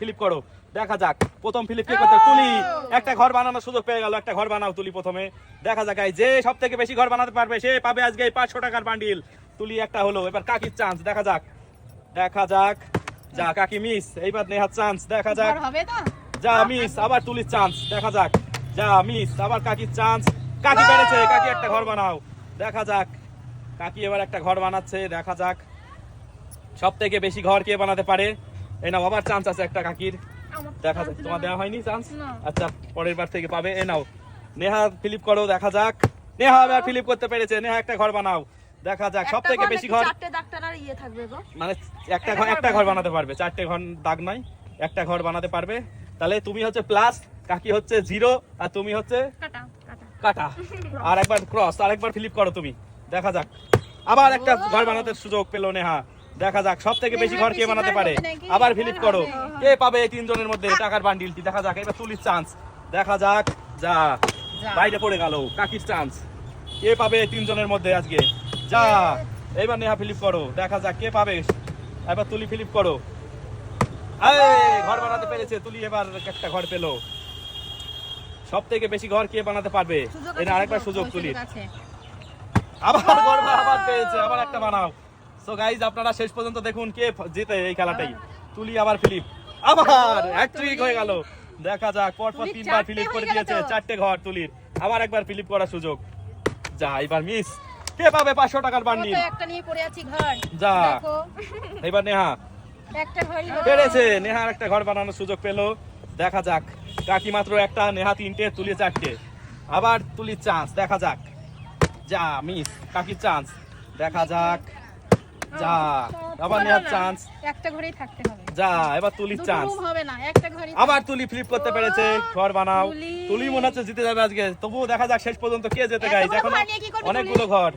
Philip করো। দেখা যাক। প্রথম ফিলিপ কে করতে? তুলি। একটা ঘর বানানোর সুযোগ পেয়ে গেল। একটা ঘর বানাও তুলি প্রথমে। দেখা যাক এই যে সব থেকে বেশি ঘর বানাতে পারবে সে পাবে আজকে এই পাঁচশো টাকার বান্ডিল। তুলি একটা হলো। এবার কাকির চান্স দেখা যাক। দেখা যাক। যা কাকি মিস এইবার নেহার চান্স দেখা যাক। যা মিস আবার তুলির চান্স দেখা যাক। যা মিস আবার কাকির চান্স কাকি পেরেছে কাকি একটা ঘর বানাও। দেখা যাক। কাকি এবার একটা ঘর বানাচ্ছে দেখা যাক। সব থেকে বেশি ঘর কে বানাতে পারে? এই নাও আবার চান্স আছে একটা কাকির। দেখা যাক তোমার দেওয়া হয়নি চান্স আচ্ছা পরের বার থেকে পাবে এ নাও। নেহা ফিলিপ করো দেখা যাক। নেহা আবার ফিলিপ করতে পেরেছে। নেহা একটা ঘর বানাও। দেখা যাক সব থেকে বেশি ঘর ইয়ে মানে একটা ঘর একটা ঘর বানাতে পারবে চারটে ঘর দাগ নয় একটা ঘর বানাতে পারবে। তাহলে তুমি হচ্ছে প্লাস কাকি হচ্ছে জিরো আর তুমি হচ্ছে কাটা আর একবার ক্রস আর একবার ফিলিপ করো তুমি দেখা যাক। আবার একটা ঘর বানাতে সুযোগ পেল নেহা। দেখা যাক সব থেকে বেশি ঘর কে বানাতে পারে? আবার ফিলিপ করো। কে পাবে এই তিনজনের মধ্যে? টাকার বান্ডিলটি দেখা যাক এবার তুলির চান্স দেখা যাক যা। বাইরে পড়ে গেল কাকির চান্স কে পাবে এই তিনজনের মধ্যে আজকে? যা এবার নেহা ফিলিপ করো দেখা যাক কে পাবে? এবার তুলি ফিলিপ করো। ঘর বানাতে পেরেছে তুলি এবার একটা ঘর পেল। সব থেকে বেশি ঘর কে বানাতে পারবে? না আরেকবার সুযোগ, তুলির। আবার ঘর আবার পেয়েছে আবার একটা বানাও। সো গাইজ আপনারা শেষ পর্যন্ত দেখুন কে জিতে এই খেলাটাই। তুলি আবার ফিলিপ। আবার হ্যাট্রিক হয়ে গেল। দেখা যাক পর পর তিনবার ফিলিপ করে দিয়েছে চারটে ঘর তুলির। আবার একবার ফিলিপ করার সুযোগ। যা এবার মিস কে পাবে পাঁচশো টাকার বান্ডিল একটা নিয়ে পড়ে আছি ঘর। যা। দেখো। এবার নেহা। পেরেছে। নেহার একটা ঘর বানানোর সুযোগ পেল। দেখা যাক। কাকি মাত্র একটা নেহা তিনটে তুলি চারটে। আবার তুলির চান্স দেখা যাক। যা মিস কাকির চান্স দেখা যাক। যা আবার নেহার চান্স একটা ঘরেই থাকতে হবে। যা এবার দুটো চান্স রুম হবে না একটা ঘরই আবার তুলি ফ্লিপ করতে পেরেছে ঘর বানাও। তুলি। তুলি মনে হচ্ছে জিতে যাবে আজকে। তবুও দেখা যাক শেষ পর্যন্ত কে গাইজ এখন অনেকগুলো ঘর।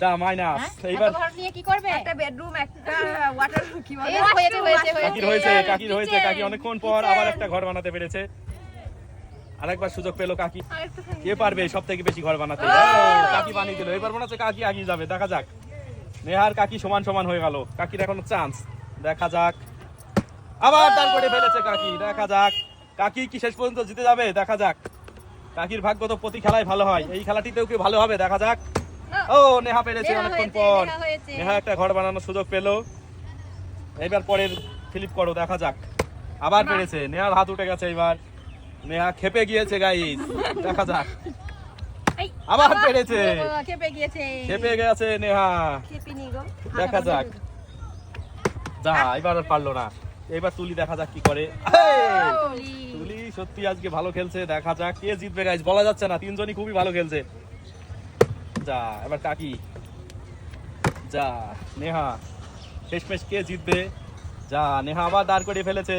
যা মাইনাস হ্যাঁ? এইবার ঘর নিয়ে কি করবে? একটা বেডরুম একটা ওয়াটার কি বলে? হয়েছে, হয়েছে, হয়েছে। কাকির হয়েছে কাকির হয়েছে কাকি অনেকক্ষণ পর আবার একটা ঘর বানাতে পেরেছে। আরেকবার সুযোগ পেল কাকি। কে পারবে সব থেকে বেশি ঘর বানাতে? কাকি বানিয়ে দিল এবার মনে হচ্ছে কাকি আগিয়ে যাবে। দেখা যাক। নেহার কাকি সমান সমান হয়ে গেল। কাকির এখনও চান্স দেখা যাক। আবার দাঁড় করে ফেলেছে কাকি। দেখা যাক। কাকি কি শেষ পর্যন্ত জিতে যাবে? দেখা যাক। কাকির ভাগ্য তো প্রতি খেলায় ভালো হয়। এই খেলাটিতেও কি ভালো হবে? দেখা যাক। ও নেহা পেরেছে অনেকক্ষণ পর। নেহা একটা ঘর বানানোর সুযোগ পেল। এবার পরের ফিলিপ করো দেখা যাক। আবার পেরেছে। নেহার হাত উঠে গেছে এবার। নেহা খেপে গিয়েছে গাইস দেখা যাক। আবার পেরেছে। খেপে গিয়েছে। খেপে গেছে নেহা। দেখা যাক। যা এবার আর পারল না। এবার তুলি দেখা যাক কি করে। তুলি। সত্যি আজকে ভালো খেলছে দেখা যাক কে জিতবে গাইস বলা যাচ্ছে না তিনজনই খুবই ভালো খেলছে। যা এবার কাকি। যা নেহা। শেষমেশ কে জিতবে? যা নেহা আবার দাঁড় করে ফেলেছে।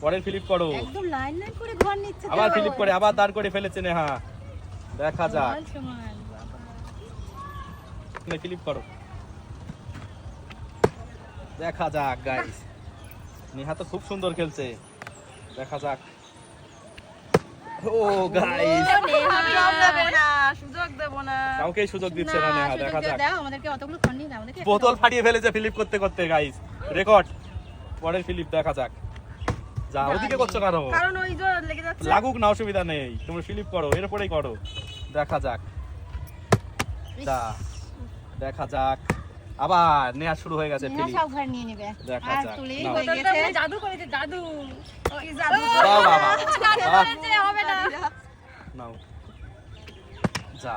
পরের ফিলিপ করো। আবার ফিলিপ করে আবার দাঁড় করে ফেলেছে নেহা। দেখা যাক। করো। দেখা যাক গাইস নেহা তো খুব সুন্দর খেলছে। দেখা যাক। ও গাইস সুযোগ দেবো না সুযোগ কাউকেই সুযোগ দিচ্ছে না নেহা দেখা যাক। দাও, আমাদেরকে অতগুলো ঘর নিয়ে দাও, আমাদেরকে বোতল। ফাটিয়ে ফেলেছে ফিলিপ করতে করতে গাইস রেকর্ড পরের ফিলিপ দেখা যাক। যা ওদিকে করছ না কারণ ওই যে লেগে যাচ্ছে। লাগুক না অসুবিধা নেই। তুমি ফিলিপ করো এরপরেই করো। দেখা যাক। যা দেখা যাক। আবার নেওয়া শুরু হয়ে গেছে ফিলিপ। সব ঘর নিয়ে নেবে। দেখা যাক, তুলি নাও। গেছে। জাদু করেছে জাদু। কি জাদু বাহ, বাহ, বাহ। জাদু করেছে, হবে না। নাও। যা।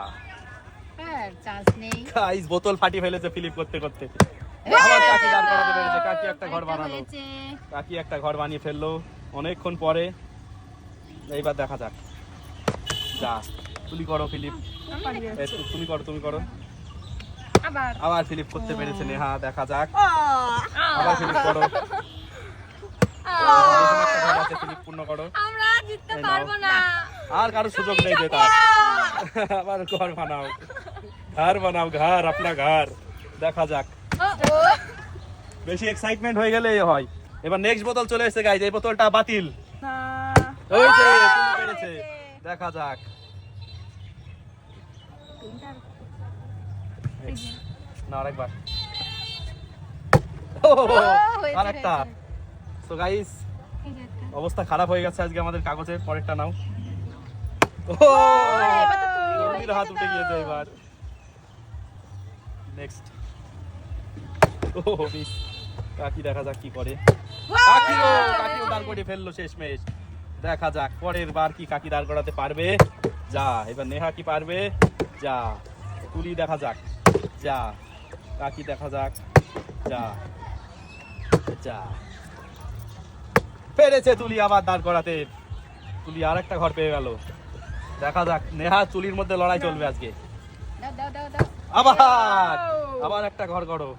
আর চান্স নেই। গাইস বোতল ফাটিয়ে ফেলেছে ফিলিপ করতে করতে। আবার কাকি দাঁড় করাতে পেরেছে কাকি একটা ঘর বানালো। কাকি একটা ঘর বানিয়ে ফেলল। অনেকক্ষণ পরে এইবার দেখা যাক। যা তুমি করো ফিলিপ। তুমি করো তুমি করো। আবার। ফিলিপ করতে পেরেছে নেহা দেখা যাক। আবার ফিলিপ করো। ফিলিপ পূর্ণ করো আমরা জিততে নাও। পারব না। আর কারও সুযোগ নেই জেতার আবার ঘর বানাও। ঘর বানাও ঘর আপনা ঘর। দেখা যাক। বেশি এক্সাইটমেন্ট হয়ে গেলে হয়। এবার নেক্সট বোতল চলে এসেছে গাইজ এই বোতলটা বাতিল। পেরেছে। দেখা যাক। না আরেকবার। আরেকটা। So guys. অবস্থা খারাপ হয়ে গেছে আজকে আমাদের কাগজের পরেরটা নাও। হাত উঠে গিয়েছে এবার। নেক্সট ও মিস কাকি দেখা যাক কি করে। কাকিও কাকিও দাঁড় করে ফেলল শেষমেশ। দেখা যাক পরের বার কি কাকি দাঁড় করাতে পারবে। যা এবার নেহা কি পারবে? যা তুলি দেখা যাক। যা কাকি দেখা যাক। যা যা। পেরেছে তুলি আবার দাঁড় করাতে। তুলি আর একটা ঘর পেয়ে গেল। দেখা যাক নেহা তুলির মধ্যে লড়াই চলবে আজকে। আবার! আবার একটা ঘর করো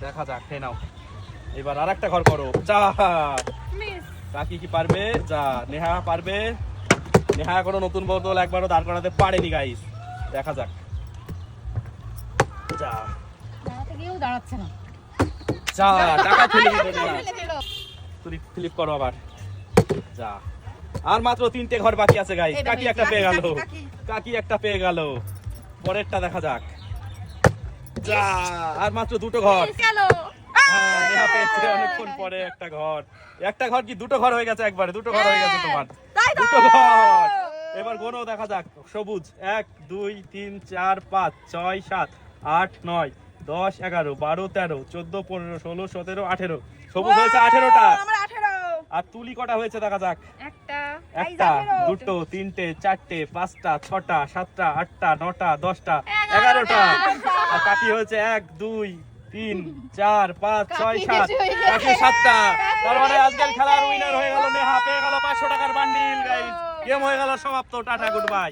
দেখা যাক হে নাও। এবার আর একটা ঘর করো যা। কাকি কি পারবে? যা। নেহা পারবে? নেহা এখনও নতুন বোতল একবারও দাঁড় করাতে পারেনি গাইস দেখা যাক। যা। দাঁড়াচ্ছে না। যা টাকা ফ্লিপ করো আবার। যা। আর মাত্র তিনটে ঘর বাকি আছে গাইস কাকি একটা পেয়ে গেল। কাকি, কাকি। কাকি একটা পেয়ে গেল। পরেরটা দেখা যাক। যা আর মাত্র দুটো ঘর। হ্যাঁ, নেহা পেয়েছে অনেকক্ষণ পরে একটা ঘর। একটা ঘর কি দুটো ঘর হয়ে গেছে একবারে? দুটো ঘর হয়ে গেছে তোমার। দুটো ঘর। এবার গোনো দেখা যাক। সবুজ এক দুই তিন চার পাঁচ ছয় সাত আট নয় দশ এগারো বারো তেরো চোদ্দ পনেরো ষোলো সতেরো আঠেরো। সবুজ হয়েছে আঠেরোটা। আর তুলি কটা হয়েছে দেখা যাক? একটা একটা দুটো তিনটে চারটে পাঁচটা ছটা সাতটা আটটা নটা দশটা এগারোটা। আর কাকি হয়েছে এক দুই তিন চার পাঁচ ছয় সাত। কাকি সাতটা। তার মানে আজকের খেলার উইনার হয়ে গেল নেহা পেয়ে গেল পাঁচশো টাকার বান্ডিল গেম হয়ে গেল সমাপ্ত। Tata good bye